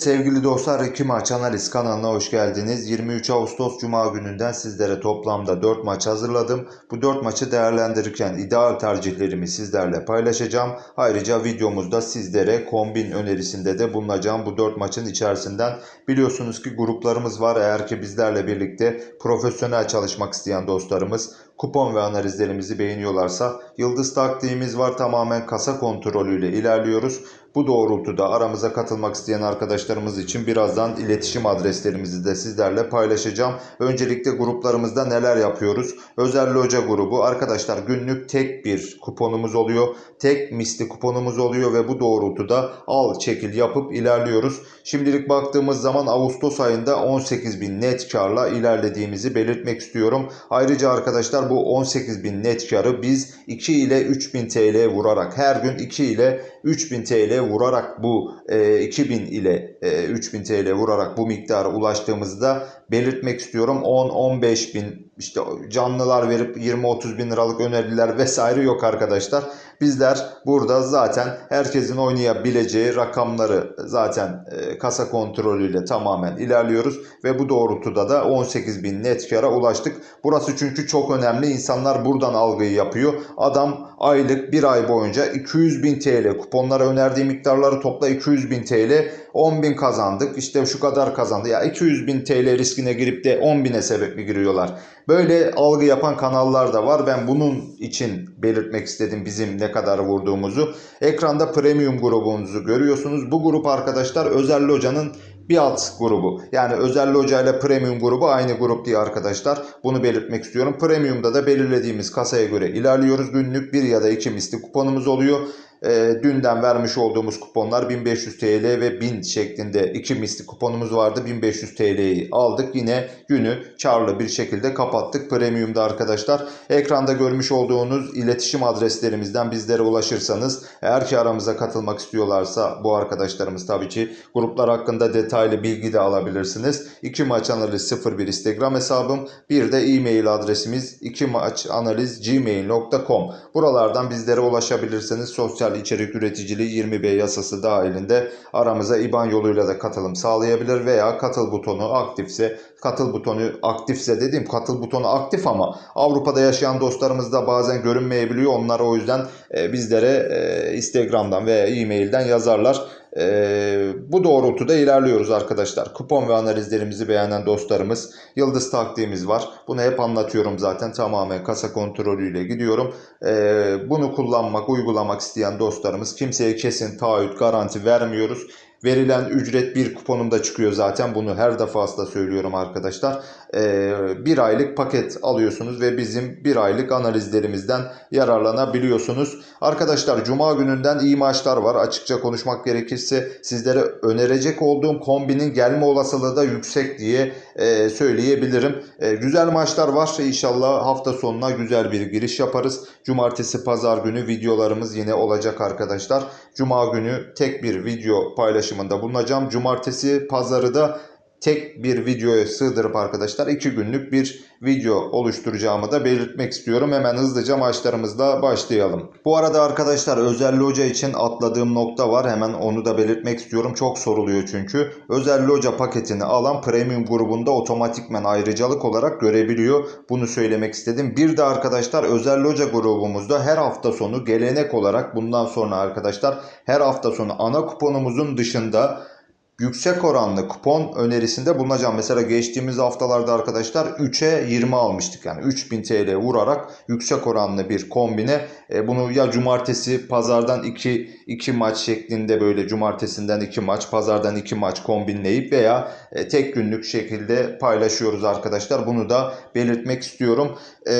Sevgili dostlar iki maç analiz kanalına hoş geldiniz. 23 Ağustos Cuma gününden sizlere toplamda 4 maç hazırladım. Bu 4 maçı değerlendirirken ideal tercihlerimi sizlerle paylaşacağım. Ayrıca videomuzda sizlere kombin önerisinde de bulunacağım bu 4 maçın içerisinden. Biliyorsunuz ki gruplarımız var. Eğer ki bizlerle birlikte profesyonel çalışmak isteyen dostlarımız kupon ve analizlerimizi beğeniyorlarsa yıldız taktiğimiz var. Tamamen kasa kontrolüyle ilerliyoruz. Bu doğrultuda aramıza katılmak isteyen arkadaşlarımız için birazdan iletişim adreslerimizi de sizlerle paylaşacağım. Öncelikle gruplarımızda neler yapıyoruz? Özel Loca grubu arkadaşlar günlük tek bir kuponumuz oluyor. Tek misli kuponumuz oluyor ve bu doğrultuda al çekil yapıp ilerliyoruz. Şimdilik baktığımız zaman Ağustos ayında 18.000 net karla ilerlediğimizi belirtmek istiyorum. Ayrıca arkadaşlar bu 18.000 net karı biz 2 ile 3000 TL vurarak her gün 2 ile 3000 TL vurarak bu e, 2000 ile e, 3000 TL vurarak bu miktara ulaştığımızda belirtmek istiyorum. 10-15 bin işte canlılar verip 20-30 bin liralık öneriler vesaire yok arkadaşlar. Bizler burada zaten herkesin oynayabileceği rakamları zaten e, kasa kontrolüyle tamamen ilerliyoruz ve bu doğrultuda da 18 bin net kara ulaştık. Burası çünkü çok önemli. İnsanlar buradan algıyı yapıyor. Adam aylık bir ay boyunca 200 bin TL kuponlara önerdiği miktarları topla 200 bin TL 10 bin kazandık işte şu kadar kazandı ya 200 bin TL riskine girip de 10 bine sebep mi giriyorlar böyle algı yapan kanallar da var ben bunun için belirtmek istedim bizim ne kadar vurduğumuzu ekranda premium grubumuzu görüyorsunuz bu grup arkadaşlar özel locanın bir alt grubu. Yani özel loca ile premium grubu aynı grup diye arkadaşlar. Bunu belirtmek istiyorum. Premium'da da belirlediğimiz kasaya göre ilerliyoruz. Günlük bir ya da iki misli kuponumuz oluyor. E, dünden vermiş olduğumuz kuponlar 1500 TL ve 1000 şeklinde iki misli kuponumuz vardı. 1500 TL'yi aldık. Yine günü karlı bir şekilde kapattık. Premium'da arkadaşlar ekranda görmüş olduğunuz iletişim adreslerimizden bizlere ulaşırsanız eğer ki aramıza katılmak istiyorlarsa bu arkadaşlarımız tabii ki gruplar hakkında detaylı bilgi de alabilirsiniz. 2 maç analiz 01 Instagram hesabım bir de e-mail adresimiz 2 maç analiz gmail.com buralardan bizlere ulaşabilirsiniz. Sosyal içerik üreticiliği 20B yasası dahilinde aramıza IBAN yoluyla da katılım sağlayabilir veya katıl butonu aktifse katıl butonu aktifse dediğim katıl butonu aktif ama Avrupa'da yaşayan dostlarımız da bazen görünmeyebiliyor. Onlar o yüzden e, bizlere e, Instagram'dan veya e-mailden yazarlar. Ee, bu doğrultuda ilerliyoruz arkadaşlar. Kupon ve analizlerimizi beğenen dostlarımız yıldız taktiğimiz var. Bunu hep anlatıyorum zaten tamamen kasa kontrolüyle gidiyorum. Ee, bunu kullanmak, uygulamak isteyen dostlarımız kimseye kesin taahhüt, garanti vermiyoruz. Verilen ücret bir kuponumda çıkıyor zaten. Bunu her defasında söylüyorum arkadaşlar. Ee, bir aylık paket alıyorsunuz ve bizim bir aylık analizlerimizden yararlanabiliyorsunuz. Arkadaşlar Cuma gününden iyi maçlar var. Açıkça konuşmak gerekirse sizlere önerecek olduğum kombinin gelme olasılığı da yüksek diye e, söyleyebilirim. E, güzel maçlar var. İnşallah hafta sonuna güzel bir giriş yaparız. Cumartesi, pazar günü videolarımız yine olacak arkadaşlar. Cuma günü tek bir video paylaşımında bulunacağım. Cumartesi, pazarı da tek bir videoya sığdırıp arkadaşlar 2 günlük bir video oluşturacağımı da belirtmek istiyorum. Hemen hızlıca maçlarımızla başlayalım. Bu arada arkadaşlar özel loca için atladığım nokta var. Hemen onu da belirtmek istiyorum. Çok soruluyor çünkü. Özel loca paketini alan premium grubunda otomatikmen ayrıcalık olarak görebiliyor. Bunu söylemek istedim. Bir de arkadaşlar özel loca grubumuzda her hafta sonu gelenek olarak bundan sonra arkadaşlar her hafta sonu ana kuponumuzun dışında yüksek oranlı kupon önerisinde bulunacağım. Mesela geçtiğimiz haftalarda arkadaşlar 3'e 20 almıştık. Yani 3000 TL vurarak yüksek oranlı bir kombine. E, bunu ya cumartesi pazardan 2 2 maç şeklinde böyle cumartesinden 2 maç, pazardan 2 maç kombinleyip veya e, tek günlük şekilde paylaşıyoruz arkadaşlar. Bunu da belirtmek istiyorum. E,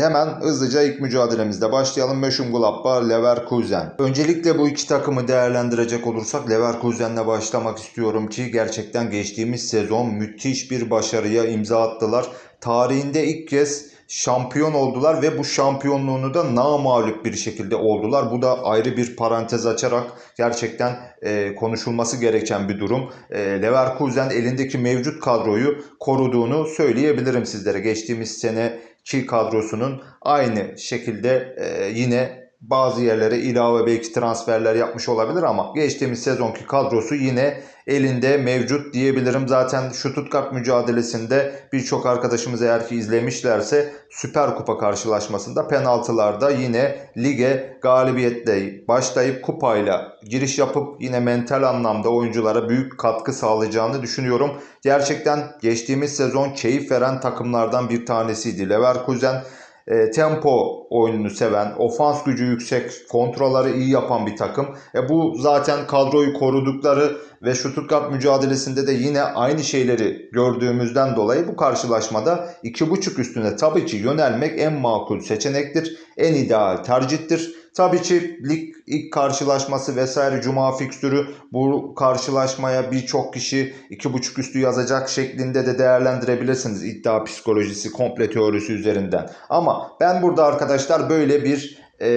hemen hızlıca ilk mücadelemizde başlayalım. Mönchengladbach Leverkusen. Öncelikle bu iki takımı değerlendirecek olursak Leverkusen'le başlamak istiyorum ki gerçekten geçtiğimiz sezon müthiş bir başarıya imza attılar. Tarihinde ilk kez şampiyon oldular ve bu şampiyonluğunu da namağlup bir şekilde oldular. Bu da ayrı bir parantez açarak gerçekten e, konuşulması gereken bir durum. E, Leverkusen elindeki mevcut kadroyu koruduğunu söyleyebilirim sizlere. Geçtiğimiz seneki kadrosunun aynı şekilde e, yine bazı yerlere ilave belki transferler yapmış olabilir ama geçtiğimiz sezonki kadrosu yine elinde mevcut diyebilirim. Zaten şu Stuttgart mücadelesinde birçok arkadaşımız eğer ki izlemişlerse Süper Kupa karşılaşmasında penaltılarda yine lige galibiyetle başlayıp kupayla giriş yapıp yine mental anlamda oyunculara büyük katkı sağlayacağını düşünüyorum. Gerçekten geçtiğimiz sezon keyif veren takımlardan bir tanesiydi. Leverkusen e, tempo oyununu seven, ofans gücü yüksek, kontrolları iyi yapan bir takım. E, bu zaten kadroyu korudukları ve Stuttgart mücadelesinde de yine aynı şeyleri gördüğümüzden dolayı bu karşılaşmada 2.5 üstüne tabii ki yönelmek en makul seçenektir. En ideal tercihtir. Tabii ki lig ilk karşılaşması vesaire cuma fikstürü bu karşılaşmaya birçok kişi 2.5 üstü yazacak şeklinde de değerlendirebilirsiniz iddia psikolojisi, komple teorisi üzerinden. Ama ben burada arkadaşlar böyle bir e,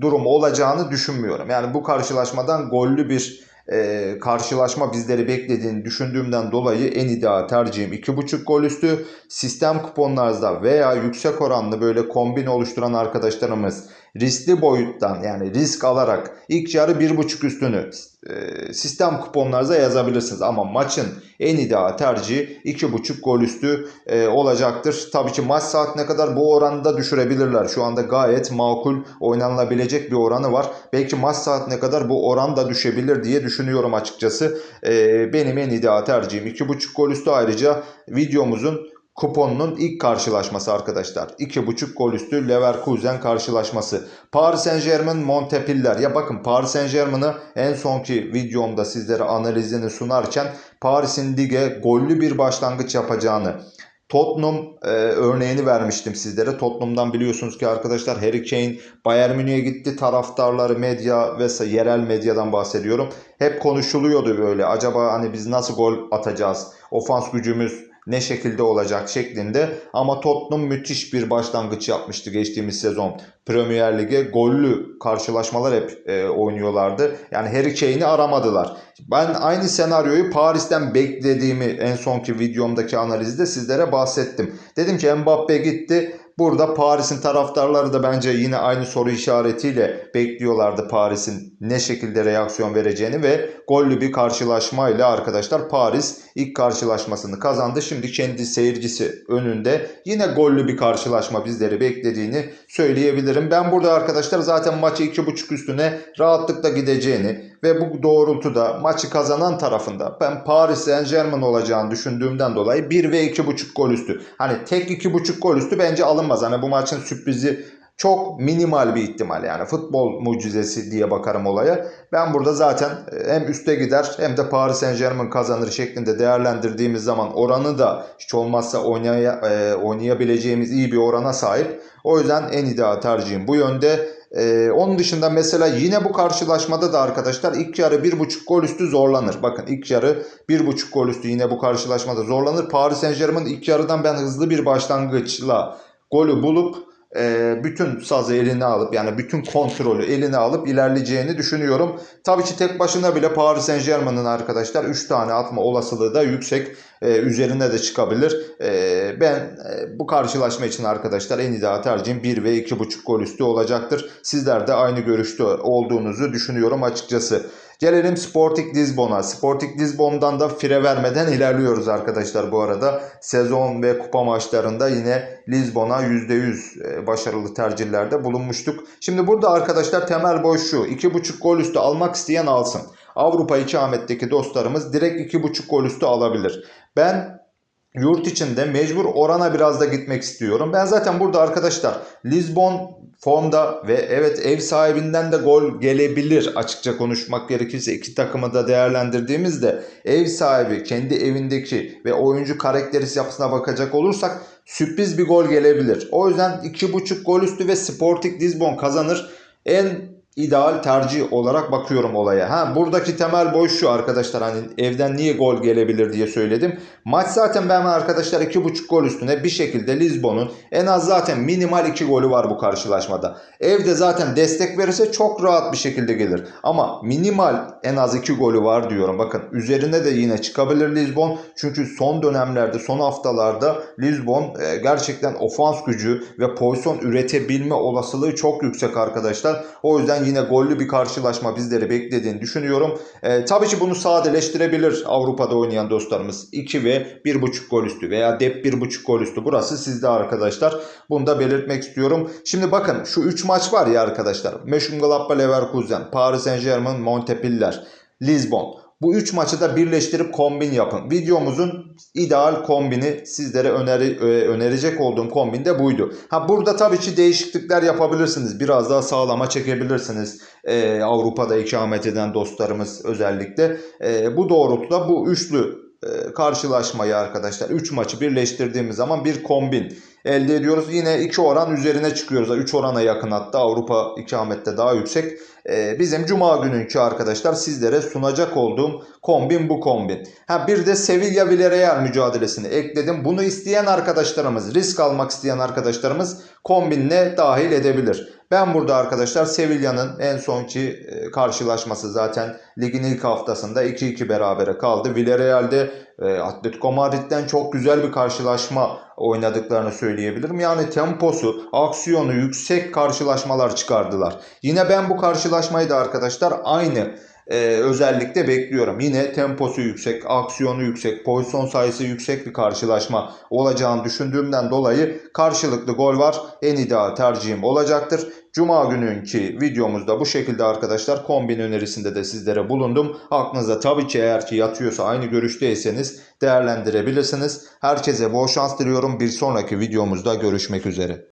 durum olacağını düşünmüyorum. Yani bu karşılaşmadan gollü bir e, karşılaşma bizleri beklediğini düşündüğümden dolayı en ideal tercihim 2.5 gol üstü. Sistem kuponlarda veya yüksek oranlı böyle kombin oluşturan arkadaşlarımız riskli boyuttan yani risk alarak ilk yarı 1.5 üstünü e, sistem kuponlarınıza yazabilirsiniz. Ama maçın en ideal tercihi 2.5 gol üstü e, olacaktır. Tabii ki maç saatine kadar bu oranı da düşürebilirler. Şu anda gayet makul oynanılabilecek bir oranı var. Belki maç saatine kadar bu oran da düşebilir diye düşünüyorum açıkçası. E, benim en ideal tercihim 2.5 gol üstü ayrıca videomuzun kuponunun ilk karşılaşması arkadaşlar. 2.5 gol üstü Leverkusen karşılaşması. Paris Saint Germain Montpellier. Ya bakın Paris Saint Germain'ı en sonki videomda sizlere analizini sunarken Paris'in lige gollü bir başlangıç yapacağını Tottenham e, örneğini vermiştim sizlere. Tottenham'dan biliyorsunuz ki arkadaşlar Harry Kane Bayern Münih'e gitti. Taraftarları, medya ve yerel medyadan bahsediyorum. Hep konuşuluyordu böyle. Acaba hani biz nasıl gol atacağız? Ofans gücümüz ne şekilde olacak şeklinde. Ama Tottenham müthiş bir başlangıç yapmıştı geçtiğimiz sezon. Premier Lig'e gollü karşılaşmalar hep e, oynuyorlardı. Yani Harry Kane'i aramadılar. Ben aynı senaryoyu Paris'ten beklediğimi en sonki videomdaki analizde sizlere bahsettim. Dedim ki Mbappe gitti. Burada Paris'in taraftarları da bence yine aynı soru işaretiyle bekliyorlardı Paris'in ne şekilde reaksiyon vereceğini ve gollü bir karşılaşmayla arkadaşlar Paris ilk karşılaşmasını kazandı. Şimdi kendi seyircisi önünde yine gollü bir karşılaşma bizleri beklediğini söyleyebilirim. Ben burada arkadaşlar zaten maçı 2.5 üstüne rahatlıkla gideceğini ve bu doğrultuda maçı kazanan tarafında ben Paris Saint Germain olacağını düşündüğümden dolayı 1 ve 2.5 gol üstü. Hani tek 2.5 gol üstü bence alınmaz. Hani bu maçın sürprizi çok minimal bir ihtimal yani futbol mucizesi diye bakarım olaya. Ben burada zaten hem üste gider hem de Paris Saint Germain kazanır şeklinde değerlendirdiğimiz zaman oranı da hiç olmazsa oynaya, e, oynayabileceğimiz iyi bir orana sahip. O yüzden en ideal tercihim bu yönde. Ee, onun dışında mesela yine bu karşılaşmada da arkadaşlar ilk yarı 1.5 gol üstü zorlanır. Bakın ilk yarı 1.5 gol üstü yine bu karşılaşmada zorlanır. Paris Saint Germain ilk yarıdan ben hızlı bir başlangıçla golü bulup e, bütün sazı eline alıp yani bütün kontrolü eline alıp ilerleyeceğini düşünüyorum. Tabii ki tek başına bile Paris Saint Germain'in arkadaşlar 3 tane atma olasılığı da yüksek. E, üzerine de çıkabilir. E, ben e, bu karşılaşma için arkadaşlar en ideal tercihim 1 ve 2.5 gol üstü olacaktır. Sizler de aynı görüşte olduğunuzu düşünüyorum açıkçası. Gelelim Sporting Lisbon'a. Sporting Lisbon'dan da fire vermeden ilerliyoruz arkadaşlar bu arada. Sezon ve kupa maçlarında yine Lisbon'a %100 başarılı tercihlerde bulunmuştuk. Şimdi burada arkadaşlar temel boy şu. 2.5 gol üstü almak isteyen alsın. Avrupa ikametteki dostlarımız direkt 2.5 gol üstü alabilir. Ben yurt içinde mecbur orana biraz da gitmek istiyorum. Ben zaten burada arkadaşlar Lisbon formda ve evet ev sahibinden de gol gelebilir açıkça konuşmak gerekirse iki takımı da değerlendirdiğimizde ev sahibi kendi evindeki ve oyuncu karakterisi yapısına bakacak olursak sürpriz bir gol gelebilir. O yüzden 2.5 gol üstü ve Sporting Lisbon kazanır. En ideal tercih olarak bakıyorum olaya. Ha buradaki temel boy şu arkadaşlar hani evden niye gol gelebilir diye söyledim. Maç zaten ben arkadaşlar 2.5 gol üstüne bir şekilde Lisbon'un en az zaten minimal 2 golü var bu karşılaşmada. Evde zaten destek verirse çok rahat bir şekilde gelir. Ama minimal en az 2 golü var diyorum. Bakın üzerine de yine çıkabilir Lisbon. Çünkü son dönemlerde son haftalarda Lisbon e, gerçekten ofans gücü ve pozisyon üretebilme olasılığı çok yüksek arkadaşlar. O yüzden yine gollü bir karşılaşma bizleri beklediğini düşünüyorum. E, tabii ki bunu sadeleştirebilir Avrupa'da oynayan dostlarımız. 2 ve 1.5 gol üstü veya dep 1.5 gol üstü. Burası sizde arkadaşlar. Bunu da belirtmek istiyorum. Şimdi bakın şu 3 maç var ya arkadaşlar. Mönchengladbach Leverkusen, Paris Saint Germain, Montpellier, Lisbon. Bu 3 maçı da birleştirip kombin yapın. Videomuzun ideal kombini sizlere öneri, e, önerecek olduğum kombin de buydu. Ha burada tabii ki değişiklikler yapabilirsiniz. Biraz daha sağlama çekebilirsiniz. Ee, Avrupa'da ikamet eden dostlarımız özellikle. Ee, bu doğrultuda bu üçlü e, karşılaşmayı arkadaşlar 3 maçı birleştirdiğimiz zaman bir kombin elde ediyoruz. Yine 2 oran üzerine çıkıyoruz. 3 orana yakın hatta Avrupa ikamette daha yüksek. Ee, bizim cuma gününkü arkadaşlar sizlere sunacak olduğum kombin bu kombin. Ha bir de Sevilla Villarreal mücadelesini ekledim. Bunu isteyen arkadaşlarımız, risk almak isteyen arkadaşlarımız kombinle dahil edebilir. Ben burada arkadaşlar Sevilla'nın en sonki e, karşılaşması zaten ligin ilk haftasında 2-2 berabere kaldı. Villarreal'de Atletico Madrid'den çok güzel bir karşılaşma oynadıklarını söyleyebilirim. Yani temposu, aksiyonu yüksek karşılaşmalar çıkardılar. Yine ben bu karşılaşmayı da arkadaşlar aynı e, özellikle bekliyorum. Yine temposu yüksek, aksiyonu yüksek, pozisyon sayısı yüksek bir karşılaşma olacağını düşündüğümden dolayı karşılıklı gol var. En ideal tercihim olacaktır. Cuma gününkü videomuzda bu şekilde arkadaşlar kombin önerisinde de sizlere bulundum. Aklınıza tabii ki eğer ki yatıyorsa aynı görüşteyseniz değerlendirebilirsiniz. Herkese bol şans diliyorum. Bir sonraki videomuzda görüşmek üzere.